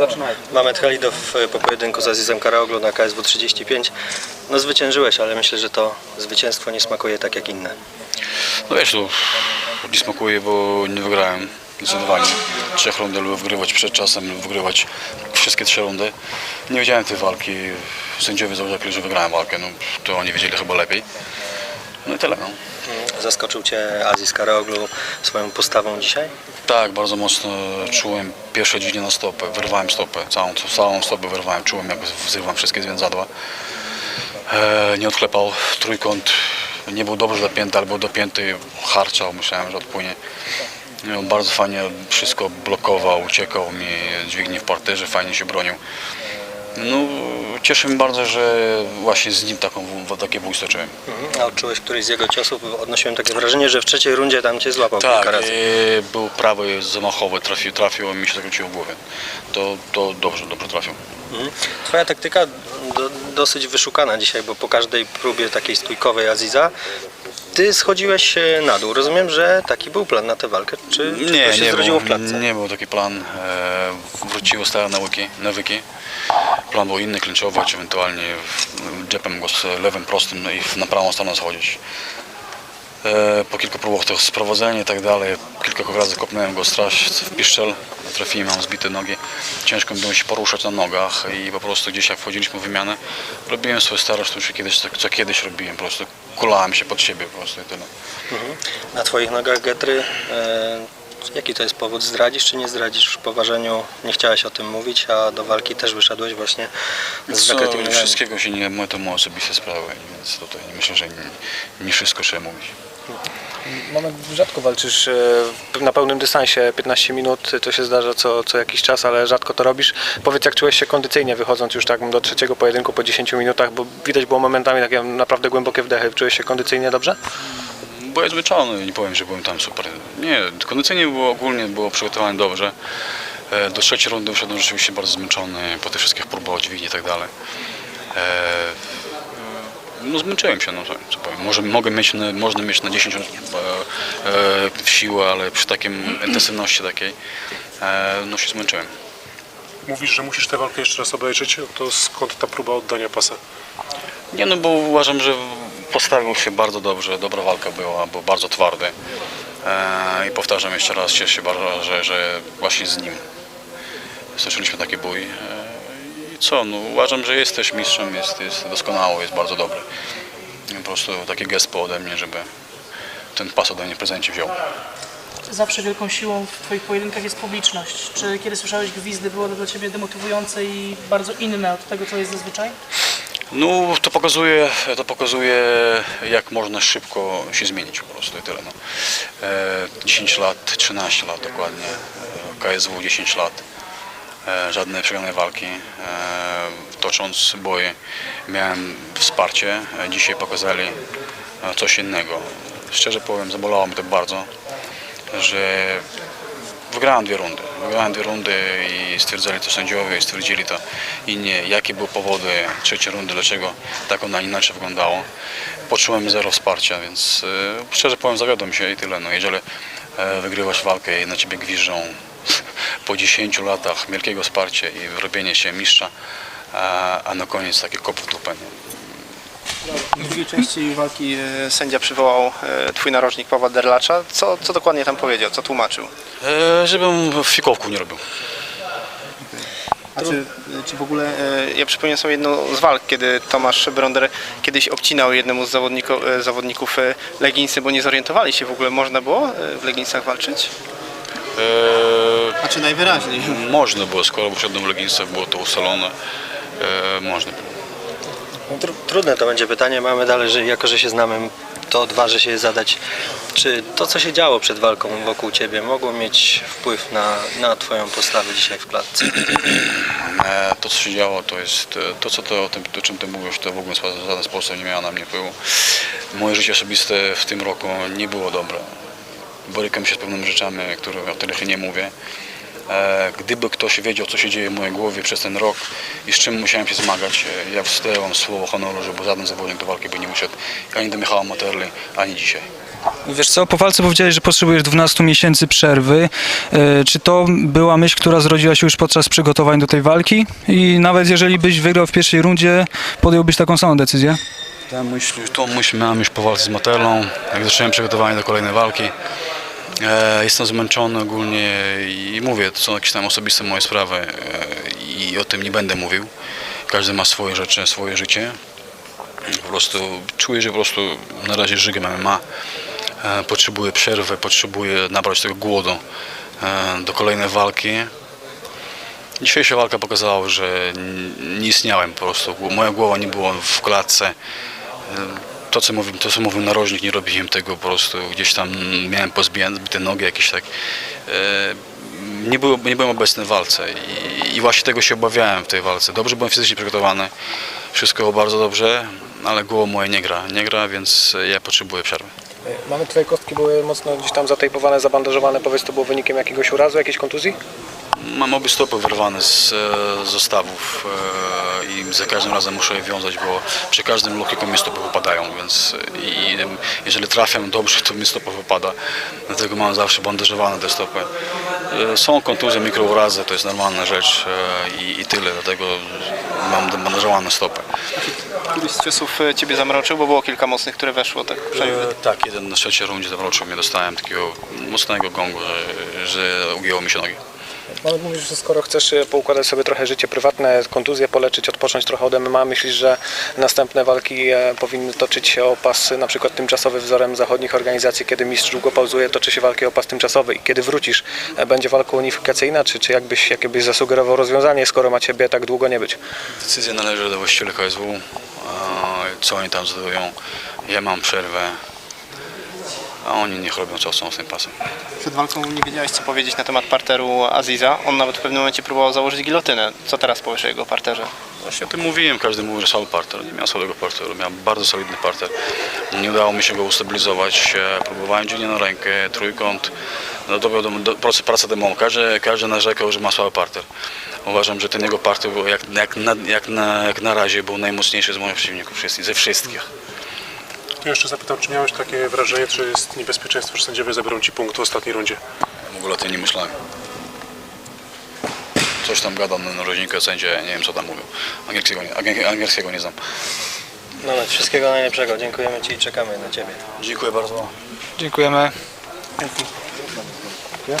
zaczynajmy. Mamet Halidow e, po pojedynku z Azizem Karaoglu na KSW 35. No zwyciężyłeś, ale myślę, że to zwycięstwo nie smakuje tak jak inne. No wiesz, to nie smakuje, bo nie wygrałem zdecydowanie. Trzech rund lub wygrywać przed czasem, lub wygrywać wszystkie trzy rundy. Nie wiedziałem tej walki. Sędziowie założyli, że wygrałem walkę. No, to oni wiedzieli chyba lepiej. No i tyle. No. Zaskoczył Cię Aziz Karaoglu swoją postawą dzisiaj? Tak, bardzo mocno czułem pierwsze dźwignie na stopę. Wyrwałem stopę, całą, całą stopę wyrwałem. Czułem, jak wzrywam wszystkie zwięzadła. E, nie odklepał trójkąt. Nie był dobrze dopięty, albo dopięty harczał. Myślałem, że odpłynie. No, bardzo fajnie wszystko blokował, uciekał mi dźwigni w parterze, fajnie się bronił. No, cieszę mnie bardzo, że właśnie z nim taką, takie bójstwo czułem. A odczułeś któryś z jego ciosów? Odnosiłem takie wrażenie, że w trzeciej rundzie tam Cię złapał Tak, kilka razy. e, był prawy zamachowy, trafił, trafił, mi się zakręciło w głowie. To, to dobrze, dobrze trafił. Mhm. Twoja taktyka do, dosyć wyszukana dzisiaj, bo po każdej próbie takiej stójkowej Aziza Ty schodziłeś e, na dół. Rozumiem, że taki był plan na tę walkę. Czy, czy Nie, to się nie zrodziło był, w klatce? nie był taki plan. E, wróciły stare nawyki, nawyki. Plan był inny, klinczować, ewentualnie jabem go z lewym prostym i w- na prawą stronę schodzić. E, po kilku próbach to sprowadzenie i tak dalej, kilka razy kopnąłem go straż w piszczel, trafiłem, mam zbite nogi. Ciężko mi było się poruszać na nogach i po prostu gdzieś jak wchodziliśmy w wymianę, robiłem swoje stare sztuczki, kiedyś, tak, co kiedyś robiłem, po prostu kulałem się pod siebie po prostu i tyle. Mhm. Na Twoich nogach Getry, e, jaki to jest powód? Zdradzisz czy nie zdradzisz? W poważeniu nie chciałeś o tym mówić, a do walki też wyszedłeś właśnie z Co, zakrytymi wszystkiego się nie to moje osobiste sprawy, więc tutaj myślę, że nie, nie wszystko trzeba mówić. Moment, rzadko walczysz e, na pełnym dystansie, 15 minut, to się zdarza co, co jakiś czas, ale rzadko to robisz. Powiedz, jak czułeś się kondycyjnie wychodząc już tak do trzeciego pojedynku po 10 minutach, bo widać było momentami takie naprawdę głębokie wdechy. Czułeś się kondycyjnie dobrze? Byłem zmęczony, nie powiem, że byłem tam super. Nie, kondycyjnie było ogólnie, było przygotowane dobrze. E, Do trzeciej rundy wszedłem rzeczywiście bardzo zmęczony, po tych wszystkich próbach dźwigni i tak dalej. E, No zmęczyłem się, no co co powiem. Może mogę mieć, na, można mieć na 10 rund e, e, siłę, ale przy takim intensywności takiej, e, no się zmęczyłem. Mówisz, że musisz tę walkę jeszcze raz obejrzeć, to skąd ta próba oddania pasa? Nie no, bo uważam, że postawił się bardzo dobrze, dobra walka była, był bardzo twardy. E, I powtarzam jeszcze raz, cieszę się bardzo, że, że właśnie z nim stoczyliśmy taki bój. E, co, no uważam, że jest też mistrzem, jest, jest doskonały, jest bardzo dobry. I po prostu taki gest ode mnie, żeby ten pas ode mnie w prezencie wziął. Zawsze wielką siłą w Twoich pojedynkach jest publiczność. Czy kiedy słyszałeś gwizdy, było to dla Ciebie demotywujące i bardzo inne od tego, co jest zazwyczaj? No to pokazuje, to pokazuje jak można szybko się zmienić po prostu i tyle. No. E, 10 lat, 13 lat dokładnie, e, KSW 10 lat, e, żadnej przegranej walki, e, tocząc boje miałem wsparcie, e, dzisiaj pokazali coś innego. Szczerze powiem, zabolało mnie to bardzo, że Wygrałem dwie rundy. Wygrałem dwie rundy i stwierdzali to sędziowie i stwierdzili to inni, jakie były powody trzeciej rundy, dlaczego tak ona inaczej wyglądało. Poczułem zero wsparcia, więc szczerze powiem zawiodłem się i tyle. No, jeżeli wygrywasz walkę i na ciebie gwiżdżą po 10 latach wielkiego wsparcia i robienie się mistrza, a, a na koniec taki kop w dupę. W drugiej części walki e, sędzia przywołał e, twój narożnik Pawła Derlacza. Co, co dokładnie tam powiedział, co tłumaczył? E, żebym fikowku nie robił. A czy, czy w ogóle, e, ja przypomnę sobie jedną z walk, kiedy Tomasz Bronder kiedyś obcinał jednemu z zawodników, zawodników e, leginsy, bo nie zorientowali się w ogóle, można było e, w leginsach walczyć? E, A czy najwyraźniej? Można było, skoro w leginsach, było to ustalone, e, można było. No, tru- Trudne to będzie pytanie, mamy ale że jako że się znamy, to odważę się je zadać. Czy to, co się działo przed walką wokół Ciebie, mogło mieć wpływ na, na Twoją postawę dzisiaj w klatce? E, To, co się działo, to jest e, to, co to, o, tym, o czym ty mówisz, to w ogóle w żaden sposób nie miało na mnie wpływu. Moje życie osobiste w tym roku nie było dobre. Borykam się z pewnymi rzeczami, które, o których nie mówię. E, Gdyby ktoś wiedział, co się dzieje w mojej głowie przez ten rok i z czym musiałem się zmagać, e, ja wstałem słowo honoru, żeby żaden zawodnik do walki by nie uszedł, ani do Michała Materli, ani dzisiaj. Wiesz co, po walce powiedziałeś, że potrzebujesz 12 miesięcy przerwy. E, Czy to była myśl, która zrodziła się już podczas przygotowań do tej walki? I nawet jeżeli byś wygrał w pierwszej rundzie, podjąłbyś taką samą decyzję? Tę myśl, tą myśl miałem już po walce z Matelą, jak zacząłem przygotowanie do kolejnej walki. E, jestem zmęczony ogólnie i mówię, to są jakieś tam osobiste moje sprawy e, i o tym nie będę mówił. Każdy ma swoje rzeczy, swoje życie. Po prostu czuję, że po prostu na razie żygam MMA. E, potrzebuję przerwy, potrzebuję nabrać tego głodu do kolejnej walki. Dzisiejsza walka pokazała, że nie istniałem po prostu. Moja głowa nie była w klatce. To co, mówił, to, co mówił narożnik, nie robiłem tego po prostu. Gdzieś tam miałem pozbijane zbite nogi jakieś tak. E, Nie, było, nie byłem obecny w walce i, i właśnie tego się obawiałem w tej walce. Dobrze byłem fizycznie przygotowany, wszystko było bardzo dobrze, ale głowa moja nie gra. Nie gra, więc ja potrzebuję przerwy. E, Mamy twoje kostki były mocno gdzieś tam zatejpowane, zabandażowane. Powiedz, to było wynikiem jakiegoś urazu, jakiejś kontuzji? Mam obie stopy wyrwane z e, zestawów e, i za każdym razem muszę je wiązać, bo przy każdym lokiku mi stopy wypadają, więc i, jeżeli trafiam dobrze, to mi stopa wypada. Dlatego mam zawsze bandażowane te stopy. E, Są kontuzje, mikrourazy, to jest normalna rzecz e, i, i tyle, dlatego mam bandażowane stopy. Któryś z ciosów e, ciebie zamroczył, bo było kilka mocnych, które weszło, tak E, Tak, jeden na trzeciej rundzie zawrócił mnie, dostałem takiego mocnego gongu, że, że ugięło mi się nogi. No, mówisz, że skoro chcesz e, poukładać sobie trochę życie prywatne, kontuzję poleczyć, odpocząć trochę od MMA, myślisz, że następne walki e, powinny toczyć się o pas na przykład tymczasowy wzorem zachodnich organizacji, kiedy mistrz długo pauzuje, toczy się walki o pas tymczasowy i kiedy wrócisz, e, będzie walka unifikacyjna, czy, czy jakbyś, jakie byś zasugerował rozwiązanie, skoro ma Ciebie tak długo nie być? Decyzja należy do właścicieli KSW, co oni tam zdecydują. Ja mam przerwę, a oni niech robią co chcą z tym pasem. przed walką nie wiedziałeś co powiedzieć na temat parteru Aziza. On nawet w pewnym momencie próbował założyć gilotynę. Co teraz powiesz o jego parterze? Właśnie o tym mówiłem, każdy mówi, że słaby parter. Nie miał słabego parteru, miał bardzo solidny parter. Nie udało mi się go ustabilizować. E, Próbowałem dziwnie na rękę, trójkąt. No, dobił do, do, praca, praca demon. Każdy, każdy narzekał, że ma słaby parter. Uważam, że ten jego parter był jak, jak, na, jak, na, jak na razie był najmocniejszy z moich przeciwników, ze wszystkich. To jeszcze zapytam, czy miałeś takie wrażenie, czy jest niebezpieczeństwo, że sędziowie zabiorą ci punkt w ostatniej rundzie? W ogóle o tym nie myślałem. Coś tam gadał na narożniku, sędzia, nie wiem co tam mówił. Angielskiego nie, angiel- angielskiego nie znam. No nic, wszystkiego najlepszego. Dziękujemy Ci i czekamy na Ciebie. Dziękuję bardzo. Dziękujemy. Ja?